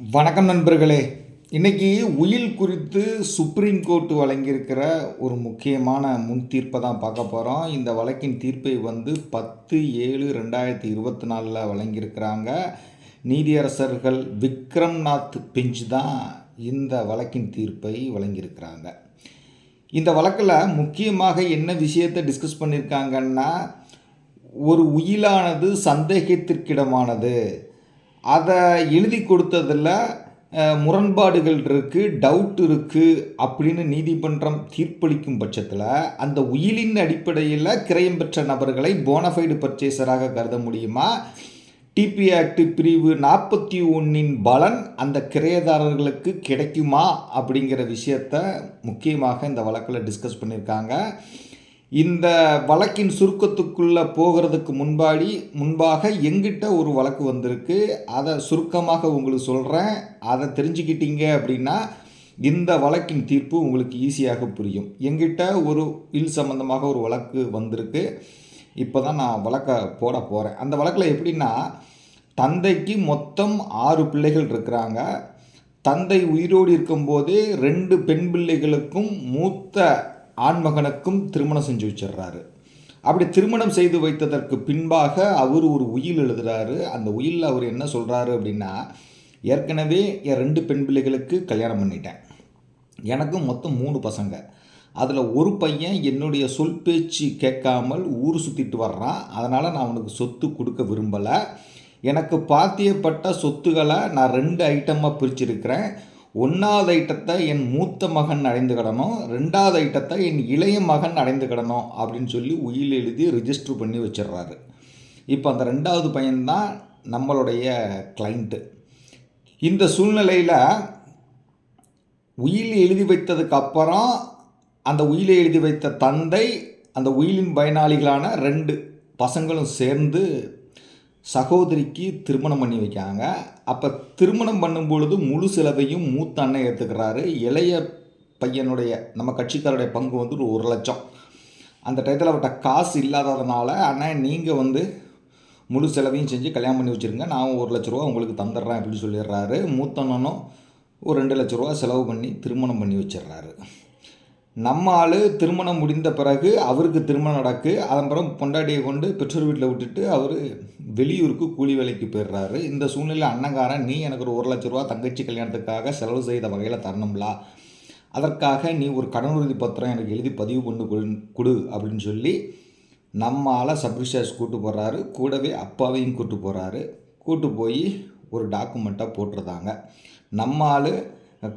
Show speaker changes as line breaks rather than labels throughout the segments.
வணக்கம் நண்பர்களே. இன்னைக்கு உயில் குறித்து சுப்ரீம் கோர்ட் வழங்கியிருக்கிற ஒரு முக்கியமான முன் தீர்ப்பை தான் பார்க்க போகிறோம் இந்த வழக்கின் தீர்ப்பை வந்து பத்து ஏழு ரெண்டாயிரத்தி இருபத்தி நாலில் வழங்கியிருக்கிறாங்க. நீதியரசர்கள் விக்ரம்நாத் பெஞ்ச் தான் இந்த வழக்கின் தீர்ப்பை வழங்கியிருக்கிறாங்க. இந்த வழக்கில் முக்கியமாக என்ன விஷயத்தை டிஸ்கஸ் பண்ணியிருக்காங்கன்னா ஒரு உயிலானது சந்தேகத்திற்கிடமானது. அதை எழுதி கொடுத்ததில் முரண்பாடுகள் இருக்குது டவுட் இருக்குது அப்படின்னு நீதிமன்றம் தீர்ப்பளிக்கும் பட்சத்தில் அந்த உயிலின் அடிப்படையில் கிரயம் பெற்ற நபர்களை போனஃபைடு பர்ச்சேசராக கருத முடியுமா? டிபி ஆக்ட் பிரிவு நாற்பத்தி ஒன்றின் பலன் அந்த கிரையதாரர்களுக்கு கிடைக்குமா? அப்படிங்கிற விஷயத்த முக்கியமாக இந்த வழக்கில் டிஸ்கஸ் பண்ணியிருக்காங்க. இந்த வழக்கின் சுருக்கத்துக்குள்ளே போகிறதுக்கு முன்பாடி முன்பாக எங்கிட்ட ஒரு வழக்கு வந்திருக்கு. அதை சுருக்கமாக உங்களுக்கு சொல்கிறேன் அதை தெரிஞ்சுக்கிட்டீங்க அப்படின்னா இந்த வழக்கின் தீர்ப்பு உங்களுக்கு ஈஸியாக புரியும். எங்கிட்ட ஒரு இல் சம்பந்தமாக ஒரு வழக்கு வந்திருக்கு. இப்போ தான் நான் வழக்கை போட போகிறேன் அந்த வழக்கில் எப்படின்னா தந்தைக்கு மொத்தம் ஆறு பிள்ளைகள் இருக்கிறாங்க. தந்தை உயிரோடு இருக்கும்போது ரெண்டு பெண் பிள்ளைகளுக்கும் மூத்த ஆண்மகனுக்கும் திருமணம் செஞ்சு வச்சிடுறாரு. அப்படி திருமணம் செய்து வைத்ததற்கு பின்பாக அவர் ஒரு உயில் எழுதுறாரு. அந்த உயிலில் அவர் என்ன சொல்கிறாரு அப்படின்னா ஏற்கனவே என் ரெண்டு பெண் பிள்ளைகளுக்கு கல்யாணம் பண்ணிட்டேன். எனக்கும் மொத்தம் மூணு பசங்க. அதில் ஒரு பையன் என்னுடைய சொல் பேச்சு கேட்காமல் ஊர் சுற்றிட்டு வர்றான். அதனால் நான் அவனுக்கு சொத்து கொடுக்க விரும்பலை. எனக்கு பாத்தியப்பட்ட சொத்துக்களை நான் ரெண்டு ஐட்டமாக பிரிச்சிருக்கிறேன். ஒன்றாவது ஐட்டத்தை என் மூத்த மகன் அடைந்துக்கிடணும் ரெண்டாவது ஐட்டத்தை என் இளைய மகன் அடைந்துக்கிடணும் அப்படின்னு சொல்லி உயில் எழுதி ரிஜிஸ்டர் பண்ணி வச்சிடுறாரு. இப்போ அந்த ரெண்டாவது பையன்தான் நம்மளுடைய கிளைண்ட்டு இந்த சூழ்நிலையில் உயில் எழுதி வைத்ததுக்கு அப்புறம் அந்த உயிலை எழுதி வைத்த தந்தை அந்த உயிலின் பயனாளிகளான ரெண்டு பசங்களும் சேர்ந்து சகோதரிக்கு திருமணம் பண்ணி வைக்காங்க அப்போ திருமணம் பண்ணும் பொழுது முழு செலவையும் மூத்த அண்ணன் ஏற்றுக்கிறாரு இளைய பையனுடைய நம்ம கட்சிக்காரருடைய பங்கு வந்து ஒரு ஒரு லட்சம். அந்த டயத்தில் அவர்கிட்ட காசு இல்லாததுனால அண்ணன் நீங்கள் வந்து முழு செலவையும் செஞ்சு கல்யாணம் பண்ணி வச்சுருங்க. நான் ஒரு லட்ச ரூபா உங்களுக்கு தந்துடுறேன் அப்படின்னு சொல்லிடுறாரு. மூத்தண்ணனும் ஒரு ரெண்டு லட்ச ரூபா செலவு பண்ணி திருமணம் பண்ணி வச்சிடுறாரு. நம்ம ஆள் திருமணம் முடிந்த பிறகு அவருக்கு திருமணம் நடக்கு. அதன் பொண்டாட்டியை கொண்டு பெற்றோர் வீட்டில் விட்டுட்டு அவர் வெளியூருக்கு கூலி வேலைக்கு போயிடுறாரு. இந்த சூழ்நிலை அண்ணங்காரன் நீ எனக்கு ஒரு ஒரு லட்ச ரூபா தங்கச்சி கல்யாணத்துக்காக செலவு செய்த வகையில் தரணும்லா? அதற்காக நீ ஒரு கடன் உறுதி பத்திரம் எனக்கு எழுதி பதிவு பண்ணி கொடு கொடு அப்படின்னு சொல்லி நம்ம ஆளை சப்ரிஷாஸ் கூட்டு போகிறாரு கூடவே அப்பாவையும் கூட்டு போகிறாரு கூட்டு போய் ஒரு டாக்குமெண்ட்டாக போட்டிருந்தாங்க. நம்ம ஆள்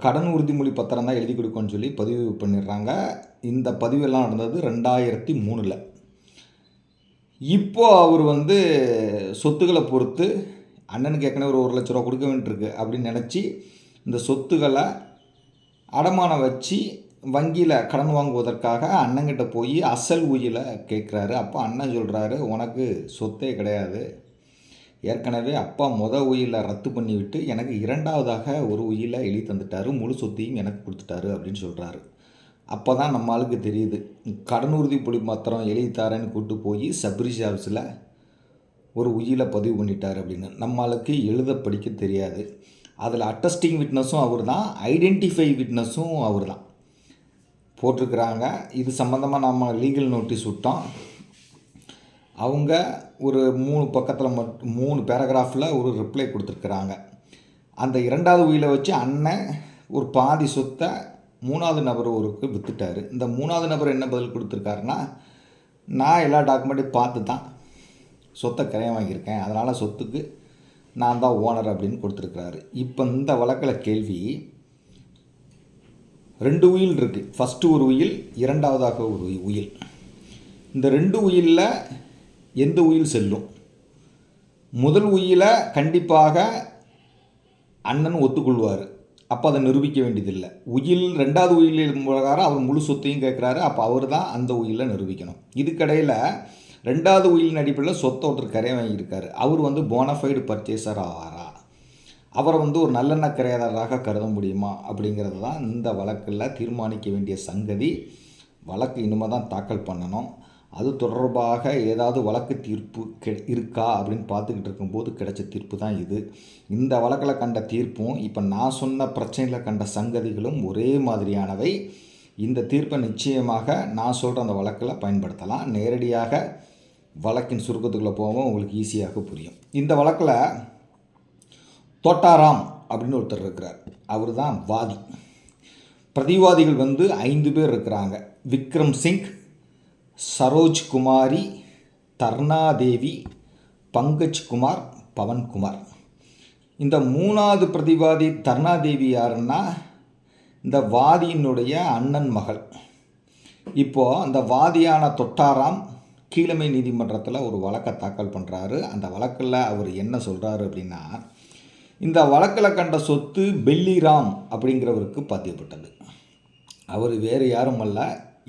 கடன் உறுதிமொழி பத்திரம் தான் எழுதி கொடுக்கணும்னு சொல்லி பதிவு பண்ணிடுறாங்க. இந்த பதிவெல்லாம் நடந்தது ரெண்டாயிரத்தி மூணில். இப்போ அவர் வந்து சொத்துக்களை பொறுத்து அண்ணனுக்கு ஏற்கனவே ஒரு ஒரு லட்ச ரூபா கொடுக்க வேண்டியிருக்கு அப்படின்னு நினச்சி இந்த சொத்துக்களை அடமானம் வச்சு வங்கியில் கடன் வாங்குவதற்காக அண்ணங்கிட்ட போய் அசல் உயிலை கேட்குறாரு. அப்போ அண்ணன் சொல்கிறாரு உனக்கு சொத்தே கிடையாது. ஏற்கனவே அப்பா முத உயிலை ரத்து பண்ணிவிட்டு எனக்கு இரண்டாவதாக ஒரு உயிலை எழுதி தந்துட்டாரு. முழு சொத்தையும் எனக்கு கொடுத்துட்டாரு அப்படின்னு சொல்கிறாரு அப்போ தான் நம்ம ஆளுக்கு தெரியுது. கடன் உறுதி புலி மாத்திரம் எழுதி தாரேன்னு கூட்டு போய் சப்ரிஜ் ஆஃபீஸில் ஒரு உயிலை பதிவு பண்ணிட்டார் அப்படின்னு. நம்மளுக்கு எழுத படிக்க தெரியாது. அதில் அட்டஸ்டிங் விட்னஸும் அவர் தான் ஐடென்டிஃபை விட்னஸும் அவர் தான் போட்டிருக்கிறாங்க. இது சம்மந்தமாக நம்ம லீகல் நோட்டீஸ் விட்டோம். அவங்க ஒரு மூணு பக்கத்தில் மட்டும் மூணு பேராகிராஃபில் ஒரு ரிப்ளை கொடுத்துருக்குறாங்க. அந்த இரண்டாவது உயிலை வச்சு அண்ணன் ஒரு பாதி சொத்தை மூணாவது நபர் ஒருக்கு விற்றுட்டாரு இந்த மூணாவது நபர் என்ன பதில் கொடுத்துருக்காருன்னா நான் எல்லா டாக்குமெண்ட்டையும் பார்த்து தான் சொத்தை கரையம் வாங்கியிருக்கேன். அதனால் சொத்துக்கு நான் தான் ஓனர் அப்படின்னு கொடுத்துருக்குறாரு. இப்போ இந்த வழக்கில் கேள்வி ரெண்டு உயில் இருக்குது ஃபஸ்ட்டு ஒரு உயில் இரண்டாவதாக ஒரு உயில். இந்த ரெண்டு உயிலில் எந்த உயில் செல்லும்? முதல் உயிலை கண்டிப்பாக அண்ணன் ஒத்துக்கொள்வார். அப்போ அதை நிரூபிக்க வேண்டியதில்லை. உயில் ரெண்டாவது உயிலின் பிரகாரம் அவர் முழு சொத்தையும் கேட்குறாரு. அப்போ அவர் தான் அந்த உயிலில் நிரூபிக்கணும். இதுக்கடையில் ரெண்டாவது உயிலின் அடிப்படையில் சொத்தை ஒருத்தர் கரையை வாங்கியிருக்காரு. அவர் வந்து போனஃபைடு பர்ச்சேசர் ஆவாரா அவரை வந்து ஒரு நல்லெண்ண கிரையதாரராக கருத முடியுமா அப்படிங்கிறது தான் இந்த வழக்கில் தீர்மானிக்க வேண்டிய சங்கதி. வழக்கு இனிமே தான் தாக்கல் பண்ணணும். அது தொடர்பாக ஏதாவது வழக்கு தீர்ப்பு கெ இருக்கா அப்படின்னு பார்த்துக்கிட்டு இருக்கும்போது கிடைச்ச தீர்ப்பு தான் இது. இந்த வழக்கில் கண்ட தீர்ப்பும் இப்போ நான் சொன்ன பிரச்சனையில் கண்ட சங்கதிகளும் ஒரே மாதிரியானவை. இந்த தீர்ப்பை நிச்சயமாக நான் சொல்கிற அந்த வழக்கில் பயன்படுத்தலாம். நேரடியாக வழக்கின் சுருக்கத்துக்குள்ளே போகவும் உங்களுக்கு ஈஸியாக புரியும். இந்த வழக்கில் தோட்டாராம் அப்படின்னு ஒருத்தர் இருக்கிறார். அவர் தான் வாதி. பிரதிவாதிகள் வந்து ஐந்து பேர் இருக்கிறாங்க. விக்ரம் சிங் சரோஜ் குமாரி தர்ணாதேவி பங்கஜ் குமார் பவன்குமார். இந்த மூணாவது பிரதிவாதி தர்ணாதேவி யாருன்னா இந்த வாதியினுடைய அண்ணன் மகள். இப்போது அந்த வாதியான தொட்டாராம் கீழமை நீதிமன்றத்தில் ஒரு வழக்கை தாக்கல் பண்ணுறாரு அந்த வழக்கில் அவர் என்ன சொல்கிறாரு அப்படின்னா இந்த வழக்கில் கண்ட சொத்து பெல்லிராம் அப்படிங்கிறவருக்கு பதியப்பட்டது அவர் வேறு யாரும் அல்ல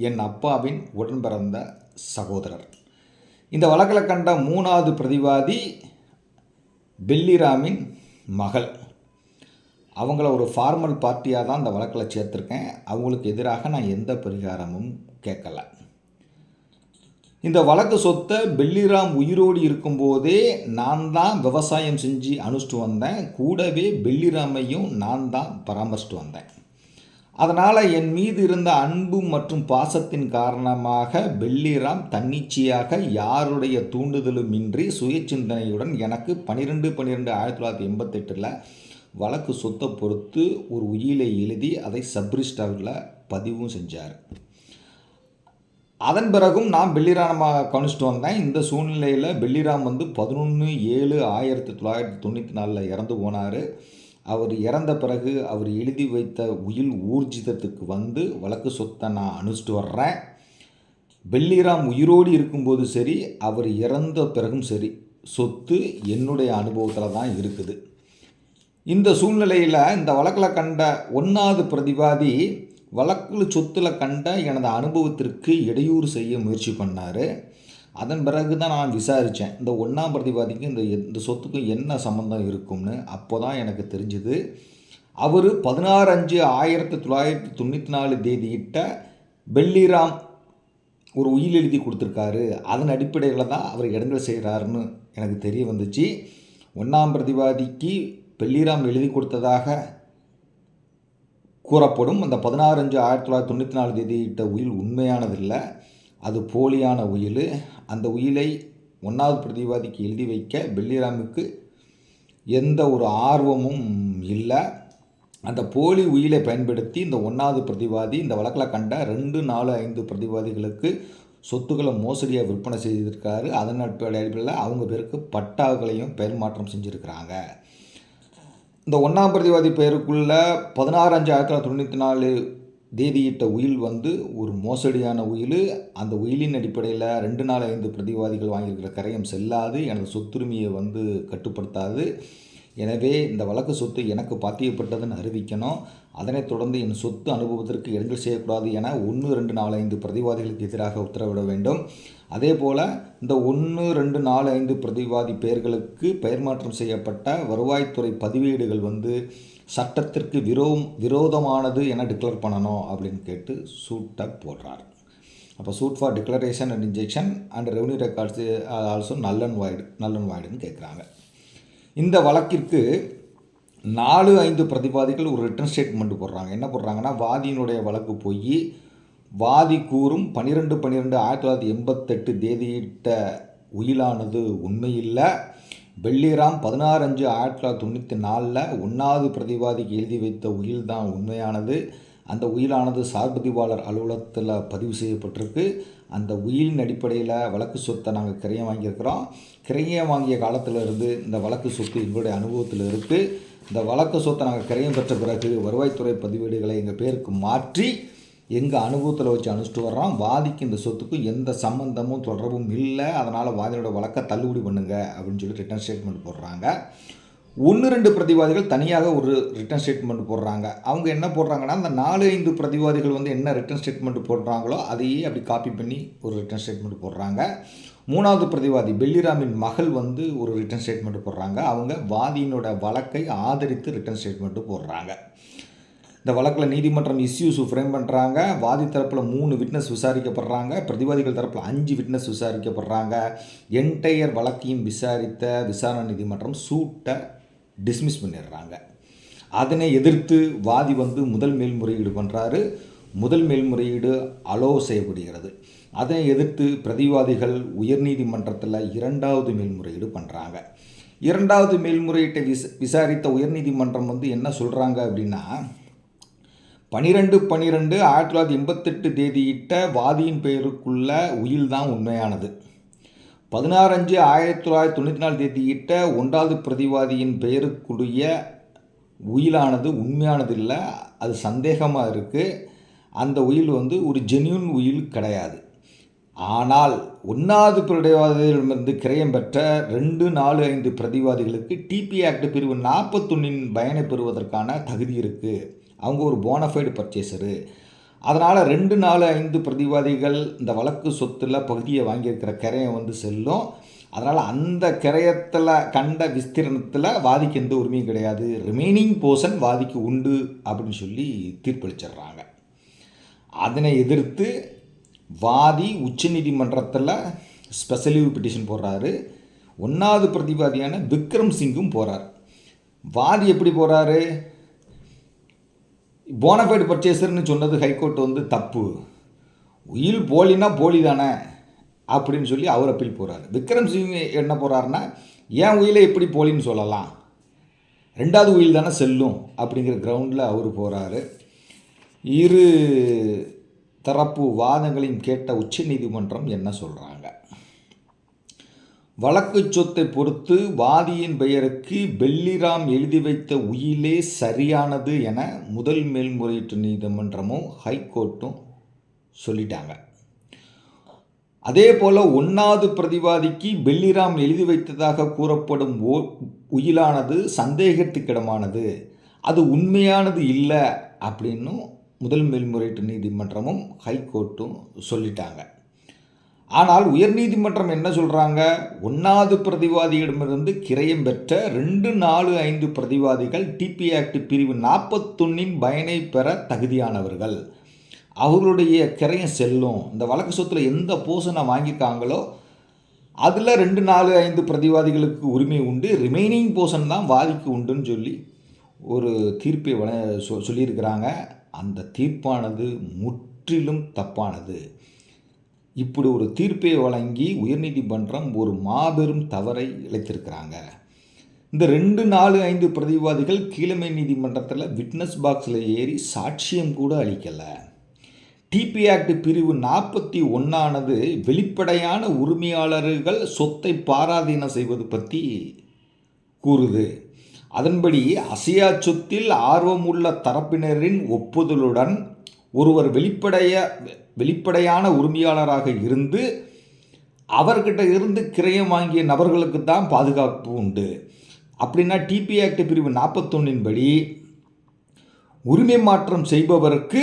என் அப்பாவின் உடன்பிறந்த சகோதரர். இந்த வழக்கில் கண்ட மூணாவது பிரதிவாதி பெல்லிராமின் மகள். அவங்கள ஒரு ஃபார்மல் பார்ட்டியாக தான் அந்த வழக்கில் சேர்த்துருக்கேன். அவங்களுக்கு எதிராக நான் எந்த பரிகாரமும் கேட்கல. இந்த வழக்கு சொத்தை பெல்லிராம் உயிரோடு இருக்கும்போதே நான் தான் விவசாயம் செஞ்சு அனுஷ்டிட்டு வந்தேன். கூடவே பெல்லிராமையும் நான் தான் பராமரிச்சுட்டு வந்தேன். அதனால் என் மீது இருந்த அன்பு மற்றும் பாசத்தின் காரணமாக பெல்லிராம் தன்னிச்சையாக யாருடைய தூண்டுதலும் இன்றி சுயசிந்தனையுடன் எனக்கு பன்னிரெண்டு பன்னிரெண்டு ஆயிரத்தி தொள்ளாயிரத்தி எண்பத்தெட்டில் வழக்கு சொத்தை பொறுத்து ஒரு உயிலை எழுதி அதை சப்ரிஸ்டரில் பதிவும் செஞ்சார். அதன் பிறகும் நான் பெல்லிராமாக கவனிச்சிட்டு வந்தேன். இந்த சூழ்நிலையில் பெல்லிராம் வந்து பதினொன்று ஏழு ஆயிரத்தி தொள்ளாயிரத்தி தொண்ணூற்றி நாலில் இறந்து போனார். அவர் இறந்த பிறகு அவர் எழுதி வைத்த உயில் ஊர்ஜிதத்துக்கு வந்து வழக்கு சொத்தை நான் அனுஷ்டிட்டு வர்றேன். வெள்ளிராம் உயிரோடு இருக்கும்போது சரி அவர் இறந்த பிறகும் சரி சொத்து என்னுடைய அனுபவத்தில் தான் இருக்குது. இந்த சூழ்நிலையில் இந்த வழக்கில் கண்ட ஒன்றாவது பிரதிவாதி வழக்கில் சொத்தில் கண்ட எனது அனுபவத்திற்கு இடையூறு செய்ய முயற்சி பண்ணார். அதன் பிறகு தான் நான் விசாரித்தேன் இந்த ஒன்றாம் பிரதிவாதிக்கு இந்த இந்த சொத்துக்கும் என்ன சம்மந்தம் இருக்கும்னு. அப்போ தான் எனக்கு தெரிஞ்சுது அவர் பதினாறு அஞ்சு ஆயிரத்தி தொள்ளாயிரத்தி தொண்ணூற்றி நாலு தேதியிட்ட பெல்லிராம் ஒரு உயில் எழுதி கொடுத்துருக்காரு. அதன் அடிப்படையில் தான் அவர் இடங்கள் செய்கிறாருன்னு எனக்கு தெரிய வந்துச்சு. ஒன்றாம் பிரதிவாதிக்கு பெல்லிராம் எழுதி கொடுத்ததாக கூறப்படும். அந்த பதினாறு அஞ்சு ஆயிரத்தி தொள்ளாயிரத்தி தொண்ணூற்றி நாலு தேதியிட்ட உயில் உண்மையானதில்லை. அது போலியான உயில். அந்த உயிலை ஒன்றாவது பிரதிவாதிக்கு எழுதி வைக்க பெல்லிராமுக்கு எந்த ஒரு ஆர்வமும் இல்லை. அந்த போலி உயிலை பயன்படுத்தி இந்த ஒன்றாவது பிரதிவாதி இந்த வழக்கில் கண்ட ரெண்டு நாலு ஐந்து பிரதிவாதிகளுக்கு சொத்துக்களை மோசடியாக விற்பனை செய்திருக்காரு. அதன் அடிப்படையில் அவங்க பேருக்கு பட்டாக்களையும் பெயர் மாற்றம் செஞ்சுருக்கிறாங்க. இந்த ஒன்றாம் பிரதிவாதி பெயருக்குள்ள பதினாறு அஞ்சு ஆயிரத்தி தொள்ளாயிரத்தி தொண்ணூற்றி நாலு தேதியிட்ட உயில் வந்து ஒரு மோசடியான உயில் அந்த உயிலின் அடிப்படையில் ரெண்டு நாள் ஐந்து பிரதிவாதிகள் வாங்கியிருக்கிற கரையம் செல்லாது எனது சொத்துரிமையை வந்து கட்டுப்படுத்தாது. எனவே இந்த வழக்கு சொத்து எனக்கு பாத்தியப்பட்டதுன்னு அறிவிக்கணும். அதனைத் தொடர்ந்து என் சொத்து அனுபவத்திற்கு இடங்கள் செய்யக்கூடாது என ஒன்று ரெண்டு நாலு ஐந்து பிரதிவாதிகளுக்கு எதிராக உத்தரவிட வேண்டும். அதே போல் இந்த ஒன்று ரெண்டு நாலு ஐந்து பிரதிவாதி பெயர்களுக்கு பெயர் மாற்றம் செய்யப்பட்ட வருவாய்த்துறை பதிவேடுகள் வந்து சட்டத்திற்கு விரோ விரோதமானது என டிக்ளேர் பண்ணணும் அப்படின்னு கேட்டு சூட்டை போடுறார். அப்போ suit for declaration and injunction and revenue records also null and void null and வாய்டுன்னு கேட்குறாங்க இந்த வழக்கிற்கு நாலு ஐந்து பிரதிவாதிகள் ஒரு ரிட்டர்ன் ஸ்டேட்மெண்ட் போடுறாங்க. என்ன போடுறாங்கன்னா வாதியினுடைய வழக்கு போய் வாதி கூறும் பன்னிரெண்டு பன்னிரெண்டு ஆயிரத்தி தொள்ளாயிரத்தி எண்பத்தெட்டு தேதியிட்ட உயிலானது உண்மையில்லை. வெள்ளிராம் பதினாறு அஞ்சு ஆயிரத்தி தொள்ளாயிரத்தி தொண்ணூற்றி நாலில் ஒன்றாவது பிரதிவாதிக்கு எழுதி வைத்த உயில் தான் உண்மையானது. அந்த உயிலானது சார்பதிவாளர் அலுவலகத்தில் பதிவு செய்யப்பட்டிருக்கு. அந்த உயிலின் அடிப்படையில் வழக்கு சொத்தை நாங்கள் கிரையம் வாங்கியிருக்கிறோம். கிரையம் வாங்கிய காலத்தில் இருந்து இந்த வழக்கு சொத்து எங்களுடைய அனுபவத்தில் இருக்குது இந்த வழக்கு சொத்தை நாங்கள் கிரையம் பெற்ற பிறகு வருவாய்த்துறை பதிவேடுகளை எங்கள் பேருக்கு மாற்றி எங்கள் அனுபவத்தில் வச்சு அனுப்பிச்சிட்டு வர்றோம் வாதிக்கு இந்த சொத்துக்கும் எந்த சம்மந்தமும் தொடர்பும் இல்லை. அதனால் வாதியோட வழக்கை தள்ளுபடி பண்ணுங்க அப்படின்னு சொல்லி ரிட்டர்ன் ஸ்டேட்மெண்ட் போடுறாங்க. ஒன்று ரெண்டு பிரதிவாதிகள் தனியாக ஒரு ரிட்டர்ன் ஸ்டேட்மெண்ட் போடுறாங்க. அவங்க என்ன போடுறாங்கன்னா அந்த நாலு ஐந்து பிரதிவாதிகள் வந்து என்ன ரிட்டர்ன் ஸ்டேட்மெண்ட் போடுறாங்களோ அதையே அப்படி காப்பி பண்ணி ஒரு ரிட்டர்ன் ஸ்டேட்மெண்ட் போடுறாங்க. மூணாவது பிரதிவாதி பெல்லிராமின் மகள் வந்து ஒரு ரிட்டர்ன் ஸ்டேட்மெண்ட் போடுறாங்க. அவங்க வாதியினோட வழக்கை ஆதரித்து ரிட்டர்ன் ஸ்டேட்மெண்ட்டு போடுறாங்க. இந்த வழக்கில் நீதிமன்றம் இஸ்யூஸ் ஃப்ரேம் பண்ணுறாங்க வாதி தரப்பில் மூணு விட்னஸ் விசாரிக்கப்படுறாங்க. பிரதிவாதிகள் தரப்பில் அஞ்சு விட்னஸ் விசாரிக்கப்படுறாங்க. என்டையர் வழக்கையும் விசாரித்த விசாரணை நீதிமன்றம் சூட்டை டிஸ்மிஸ் பண்ணிடுறாங்க. அதனை எதிர்த்து வாதி வந்து முதல் மேல்முறையீடு பண்ணுறாரு முதல் மேல்முறையீடு அலோ செய்யப்படுகிறது. அதனை எதிர்த்து பிரதிவாதிகள் உயர்நீதிமன்றத்தில் இரண்டாவது மேல்முறையீடு பண்ணுறாங்க இரண்டாவது மேல்முறையீட்டை விச விசாரித்த உயர்நீதிமன்றம் வந்து என்ன சொல்கிறாங்க அப்படின்னா பனிரெண்டு பன்னிரெண்டு ஆயிரத்தி தொள்ளாயிரத்தி எண்பத்தெட்டு தேதியிட்ட வாதியின் பெயருக்குள்ள உயில் தான் உண்மையானது. பதினாறு அஞ்சு ஆயிரத்தி தொள்ளாயிரத்தி தொண்ணூற்றி நாலு தேதியிட்ட ஒன்றாவது பிரதிவாதியின் பெயருக்குரிய உயிலானது உண்மையானது இல்லை அது சந்தேகமாக இருக்குது அந்த உயில் வந்து ஒரு ஜென்யூன் உயில் கிடையாது. ஆனால் ஒன்றாவது பிரதிவாதியிலிருந்து கிரயம் பெற்ற ரெண்டு நாலு ஐந்து பிரதிவாதிகளுக்கு டிபி ஆக்ட் பிரிவு நாற்பத்தொன்னின் பயனை பெறுவதற்கான தகுதி இருக்குது அவங்க ஒரு போனஃபைடு பர்ச்சேசரு அதனால் ரெண்டு நாலு ஐந்து பிரதிவாதிகள் இந்த வழக்கு சொத்தில் பகுதியை வாங்கியிருக்கிற கரையை வந்து செல்லும். அதனால் அந்த கிரயத்தில் கண்ட விஸ்தீரணத்தில் வாதிக்கு எந்த உரிமையும் கிடையாது. ரிமைனிங் போர்ஷன் வாதிக்கு உண்டு அப்படின்னு சொல்லி தீர்ப்பளிச்சிடுறாங்க. அதனை எதிர்த்து வாதி உச்சநீதிமன்றத்தில் ஸ்பெஷல் லீவ் பிட்டிஷன் போடுறாரு. ஒன்றாவது பிரதிவாதியான விக்ரம் சிங்கும் போகிறார் வாதி எப்படி போகிறாரு போனஃபைடு பர்ச்சேசர்னு சொன்னது ஹைகோர்ட் வந்து தப்பு. உயில் போலினா போலி தானே அப்படின்னு சொல்லி அவர் அப்பீல் போகிறார் விக்ரம் சிங் என்ன போகிறாருன்னா ஏன் உயிலை எப்படி போலின்னு சொல்லலாம்? ரெண்டாவது உயில் தானே செல்லும். அப்படிங்கிற கிரவுண்டில் அவர் போகிறாரு இரு தரப்பு வாதங்களையும் கேட்ட உச்சநீதிமன்றம் என்ன சொல்கிறாங்க வழக்கு சொத்தை பொறுத்து வாதியின் பெயருக்கு பெல்லிராம் எழுதி வைத்த உயிலே சரியானது என முதல் மேல்முறையீட்டு நீதிமன்றமும் ஹைகோர்ட்டும் சொல்லிட்டாங்க. அதே போல் ஒன்றாவது பிரதிவாதிக்கு பெல்லிராம் எழுதி வைத்ததாக கூறப்படும் ஓ உயிலானது சந்தேகத்துக்கிடமானது. அது உண்மையானது இல்லை அப்படின்னும் முதல் மேல்முறையீட்டு நீதிமன்றமும் ஹைகோர்ட்டும் சொல்லிட்டாங்க. ஆனால் உயர்நீதிமன்றம் என்ன சொல்கிறாங்க ஒன்றாவது பிரதிவாதியிடமிருந்து கிரயம் பெற்ற ரெண்டு நாலு ஐந்து பிரதிவாதிகள் டிபி ஆக்ட் பிரிவு நாற்பத்தொன்னின் பயனை பெற தகுதியானவர்கள். அவர்களுடைய கிரயம் செல்லும். இந்த வழக்கு சொத்தில் எந்த போர்ஷனை வாங்கியிருக்காங்களோ அதில் ரெண்டு நாலு ஐந்து பிரதிவாதிகளுக்கு உரிமை உண்டு. ரிமைனிங் போர்ஷன் தான் வாதிக்கு உண்டுன்னு சொல்லி ஒரு தீர்ப்பை சொ சொல்லியிருக்கிறாங்க. அந்த தீர்ப்பானது முற்றிலும் தப்பானது. இப்படி ஒரு தீர்ப்பை வழங்கி உயர்நீதிமன்றம் ஒரு மாபெரும் தவறை இழைத்திருக்கிறாங்க. இந்த ரெண்டு நாலு ஐந்து பிரதிவாதிகள் கீழமை நீதிமன்றத்தில் விட்னஸ் பாக்ஸில் ஏறி சாட்சியம் கூட அளிக்கலை. டிபி ஆக்ட் பிரிவு நாற்பத்தி ஒன்றானது வெளிப்படையான உரிமையாளர்கள் சொத்தை பாராதீனம் செய்வது பற்றி கூறுது. அதன்படி அசையா சொத்தில் ஆர்வமுள்ள தரப்பினரின் ஒப்புதலுடன் ஒருவர் வெளிப்படைய வெளிப்படையான உரிமையாளராக இருந்து அவர்கிட்ட இருந்து கிரயம் வாங்கிய நபர்களுக்கு தான் பாதுகாப்பு உண்டு. அப்படின்னா டிபி ஆக்ட் பிரிவு நாற்பத்தொன்னின் படி உரிமை மாற்றம் செய்பவருக்கு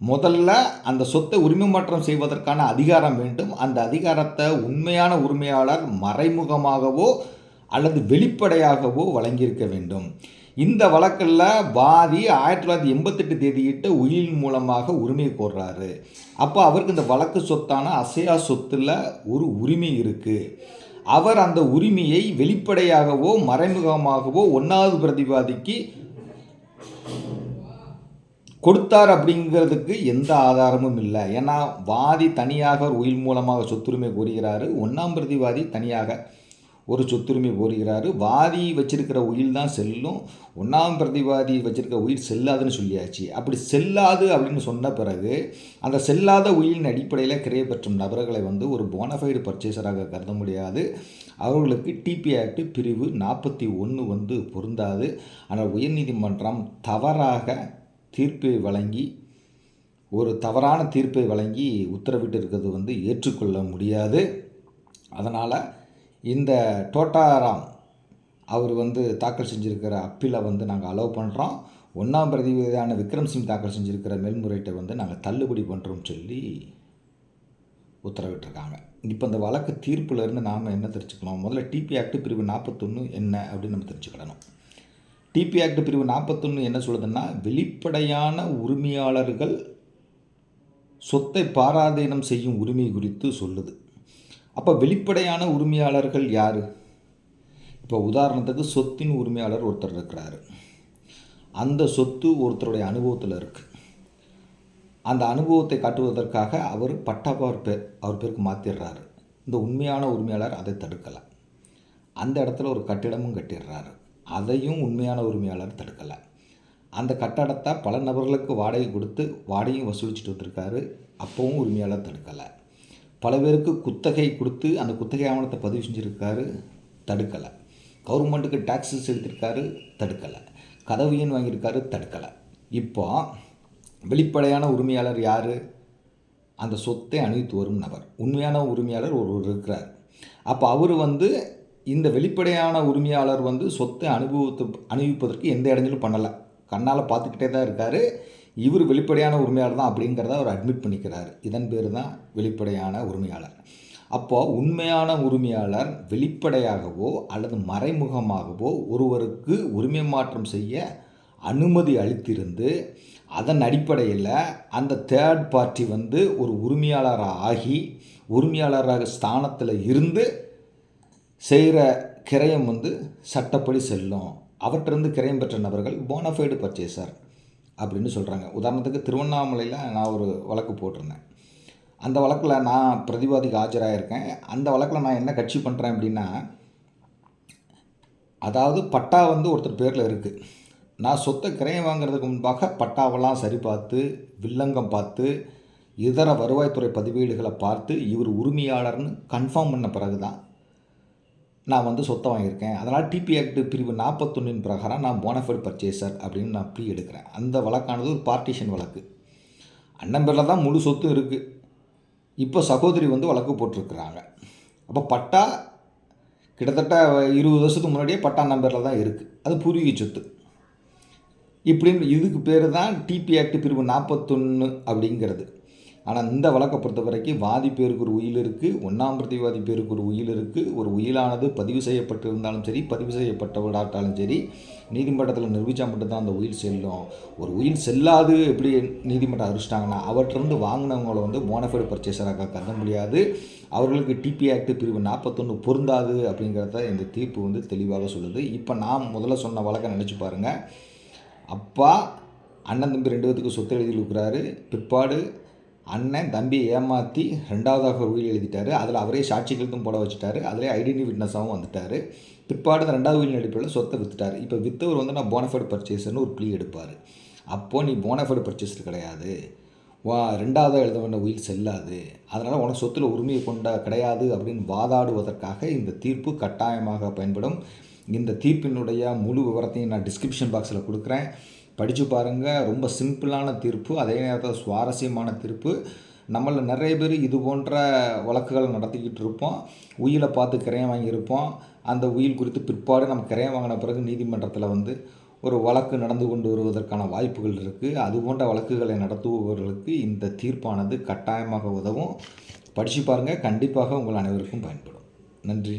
முதல்ல அந்த சொத்தை உரிமை மாற்றம் செய்வதற்கான அதிகாரம் வேண்டும். அந்த அதிகாரத்தை உண்மையான உரிமையாளர் மறைமுகமாகவோ அல்லது வெளிப்படையாகவோ வழங்கியிருக்க வேண்டும். இந்த வழக்கில் வாதி ஆயிரத்தி தொள்ளாயிரத்தி எண்பத்தெட்டு தேதியிட்ட உயில் மூலமாக உரிமை கோர்றாரு. அப்போ அவருக்கு இந்த வழக்கு சொத்தான அசையா சொத்தில் ஒரு உரிமை இருக்குது அவர் அந்த உரிமையை வெளிப்படையாகவோ மறைமுகமாகவோ ஒன்றாவது பிரதிவாதிக்கு கொடுத்தார் அப்படிங்கிறதுக்கு எந்த ஆதாரமும் இல்லை. ஏன்னா வாதி தனியாக உயிர் உயில் மூலமாக சொத்துரிமை கோருகிறாரு. ஒன்றாம் பிரதிவாதி தனியாக ஒரு சொத்துரிமை கோருகிறாரு. வாதி வச்சிருக்கிற உயில் தான் செல்லும். ஒன்றாம் பிரதிவாதி வச்சிருக்க உயிர் செல்லாதுன்னு சொல்லியாச்சு. அப்படி செல்லாது அப்படின்னு சொன்ன பிறகு அந்த செல்லாத உயிரின் அடிப்படையில் கிரைய பெற்றும் நபர்களை வந்து ஒரு போனஃபைடு பர்ச்சேசராக கருத முடியாது. அவர்களுக்கு டிபி ஆக்ட் பிரிவு நாற்பத்தி ஒன்று வந்து பொருந்தாது. ஆனால் உயர்நீதிமன்றம் தவறாக தீர்ப்பை வழங்கி ஒரு தவறான தீர்ப்பை வழங்கி உத்தரவிட்டு இருக்கிறது வந்து ஏற்றுக்கொள்ள முடியாது. அதனால் இந்த டோட்டாராம் அவர் வந்து தாக்கல் செஞ்சுருக்கிற அப்பீலை வந்து நாங்கள் அலோவ் பண்ணுறோம் ஒன்றாம் பிரதிபதியான விக்ரம் சிங் தாக்கல் செஞ்சுருக்கிற மேல்முறையீட்டை வந்து நாங்கள் தள்ளுபடி பண்ணுறோம்னு சொல்லி உத்தரவிட்டிருக்காங்க. இப்போ இந்த வழக்கு தீர்ப்புலேருந்து நாம் என்ன தெரிஞ்சுக்கணும்? முதல்ல டிபி ஆக்ட் பிரிவு நாற்பத்தொன்று என்ன அப்படின்னு நம்ம தெரிஞ்சுக்கிடணும். டிபி ஆக்ட் பிரிவு நாற்பத்தொன்று என்ன சொல்லுதுன்னா வெளிப்படையான உரிமையாளர்கள் சொத்தை பாராதீனம் செய்யும் உரிமை குறித்து சொல்லுது. அப்போ வெளிப்படையான உரிமையாளர்கள் யார்? இப்போ உதாரணத்துக்கு சொத்தின் உரிமையாளர் ஒருத்தர் இருக்கிறாரு. அந்த சொத்து ஒருத்தருடைய அனுபவத்தில் இருக்குது அந்த அனுபவத்தை காட்டுவதற்காக அவர் பட்டாபார் பேர் அவர் பேருக்கு மாற்றிடுறாரு இந்த உண்மையான உரிமையாளர் அதை தடுக்கலை. அந்த இடத்துல ஒரு கட்டிடமும் கட்டிடுறாரு. அதையும் உண்மையான உரிமையாளர் தடுக்கலை. அந்த கட்டடத்தை பல நபர்களுக்கு வாடகை கொடுத்து வாடகையும் வசூலிச்சுட்டு வந்திருக்காரு. அப்போவும் உரிமையாளர் தடுக்கலை. பல பேருக்கு குத்தகை கொடுத்து அந்த குத்தகை ஆவணத்தை பதிவு செஞ்சுருக்காரு தடுக்கலை. கவர்மெண்ட்டுக்கு டேக்ஸ் செலுத்திருக்காரு தடுக்கலை. கதவு வாங்கியிருக்காரு தடுக்கலை. இப்போ வெளிப்படையான உரிமையாளர் யார்? அந்த சொத்தை அணிவித்து வரும் நபர். உண்மையான உரிமையாளர் ஒருவர் இருக்கிறார். அப்போ அவர் வந்து இந்த வெளிப்படையான உரிமையாளர் வந்து சொத்தை அனுபவத்து அணிவிப்பதற்கு எந்த இடைஞ்சலும் பண்ணலை. கண்ணால் பார்த்துக்கிட்டே தான் இருக்கார். இவர் வெளிப்படையான உரிமையாளர் தான் அப்படிங்கிறத அவர் அட்மிட் பண்ணிக்கிறார். இதன் பேர் தான் வெளிப்படையான உரிமையாளர். அப்போது உண்மையான உரிமையாளர் வெளிப்படையாகவோ அல்லது மறைமுகமாகவோ ஒருவருக்கு உரிமை மாற்றம் செய்ய அனுமதி அளித்திருந்து அதன் அடிப்படையில் அந்த தேர்ட் பார்ட்டி வந்து ஒரு உரிமையாளராக ஆகி உரிமையாளராக ஸ்தானத்தில் இருந்து செய்கிற கிரயம் வந்து சட்டப்படி செல்லும். அவற்றிருந்து கிரயம் பெற்ற நபர்கள் போனஃபைடு பர்ச்சேசர் அப்படின்னு சொல்கிறாங்க உதாரணத்துக்கு திருவண்ணாமலையில் நான் ஒரு வழக்கு போட்டிருந்தேன். அந்த வழக்கில் நான் பிரதிவாதிக்கு ஆஜராகிருக்கேன் அந்த வழக்கில் நான் என்ன கட்சி பண்ணுறேன் அப்படின்னா அதாவது பட்டா வந்து ஒருத்தர் பேரில் இருக்குது நான் சொத்தை கிரையம் வாங்குறதுக்கு முன்பாக பட்டாவெல்லாம் சரி பார்த்து வில்லங்கம் பார்த்து இதர வருவாய்த்துறை பதிவேடுகளை பார்த்து இவர் உரிமையாளர்னு கன்ஃபார்ம் பண்ண பிறகு தான் நான் வந்து சொத்தை வாங்கியிருக்கேன். அதனால் டிபி ஆக்ட் பிரிவு நாற்பத்தொன்னின் பிரகாரம் நான் போனஃபைட் பர்ச்சேசர் அப்படின்னு நான் ப்ளீ எடுக்கிறேன். அந்த வழக்கானது ஒரு பார்ட்டிஷன் வழக்கு. அண்ணன் பேரில் தான் முழு சொத்தும் இருக்குது இப்போ சகோதரி வந்து வழக்கு போட்டிருக்கிறாங்க. அப்போ பட்டா கிட்டத்தட்ட இருபது வருஷத்துக்கு முன்னாடியே பட்டா அண்ணன் பேரில் தான் இருக்குது அது பூர்வீக சொத்து. இப்படின்னு இதுக்கு பேர் தான் டிபி ஆக்ட் பிரிவு நாற்பத்தொன்று அப்படிங்கிறது. ஆனால் இந்த வழக்கை பொறுத்த வரைக்கும் வாதி பேருக்கு ஒரு உயில் இருக்குது ஒன்றாம் பிரதிவாதி பேருக்கு ஒரு உயில் இருக்குது ஒரு உயிலானது பதிவு செய்யப்பட்டிருந்தாலும் சரி பதிவு செய்யப்பட்டவடாட்டாலும் சரி நீதிமன்றத்தில் நிரூபித்தா மட்டும்தான் அந்த உயில் செல்லும். ஒரு உயில் செல்லாது எப்படி நீதிமன்றம் அறிவிச்சிட்டாங்கன்னா அவற்றிருந்து வாங்கினவங்களை வந்து போனஃபைடு பர்ச்சேசராக கருத முடியாது. அவர்களுக்கு டிபி ஆக்ட் பிரிவு நாற்பத்தொன்று பொருந்தாது அப்படிங்கிறத இந்த தீர்ப்பு வந்து தெளிவாக சொல்லுது. இப்போ நான் முதல்ல சொன்ன வழக்கை நினச்சி பாருங்கள் அப்பா அண்ணன் தம்பி ரெண்டு பேத்துக்கு சொத்து எழுதி கொடுக்குறாரு பிற்பாடு அண்ணன் தம்பியை ஏமாற்றி ரெண்டாவதாக உயில் எழுதிட்டார். அதில் அவரே சாட்சிகளுக்கும் போட வச்சுட்டாரு. அதிலே ஐடென்டி விட்னஸாகவும் வந்துட்டார். பிற்பாடு அந்த ரெண்டாவது உயிலின் அடிப்படையில் சொத்தை விற்றுட்டார் இப்போ விற்றவர் வந்து நான் போனஃபைடு பர்ச்சேஸ்னு ஒரு ப்ளீ எடுப்பார். அப்போது நீ போனஃபைடு பர்ச்சேஸர் கிடையாது. வா ரெண்டாவதாக எழுத வேண்டிய உயில் செல்லாது. அதனால் உனக்கு சொத்தில் உரிமையை கொண்ட கிடையாது அப்படின்னு வாதாடுவதற்காக இந்த தீர்ப்பு கட்டாயமாக பயன்படும். இந்த தீர்ப்பினுடைய முழு விவரத்தையும் நான் டிஸ்கிரிப்ஷன் பாக்ஸில் கொடுக்குறேன். படித்து பாருங்கள் ரொம்ப சிம்பிளான தீர்ப்பு. அதே நேரத்தில் சுவாரஸ்யமான தீர்ப்பு. நம்மளில் நிறைய பேர் இது போன்ற வழக்குகளை நடத்திக்கிட்டு இருப்போம். உயிலை பார்த்து கிரையம் வாங்கியிருப்போம். அந்த உயில் குறித்து பிற்பாடு நம்ம கிரையம் வாங்கின பிறகு நீதிமன்றத்தில் வந்து ஒரு வழக்கு நடந்து கொண்டு வருவதற்கான வாய்ப்புகள் இருக்குது அது போன்ற வழக்குகளை நடத்துபவர்களுக்கு இந்த தீர்ப்பானது கட்டாயமாக உதவும். படித்து பாருங்கள் கண்டிப்பாக உங்கள் அனைவருக்கும் பயன்படும். நன்றி.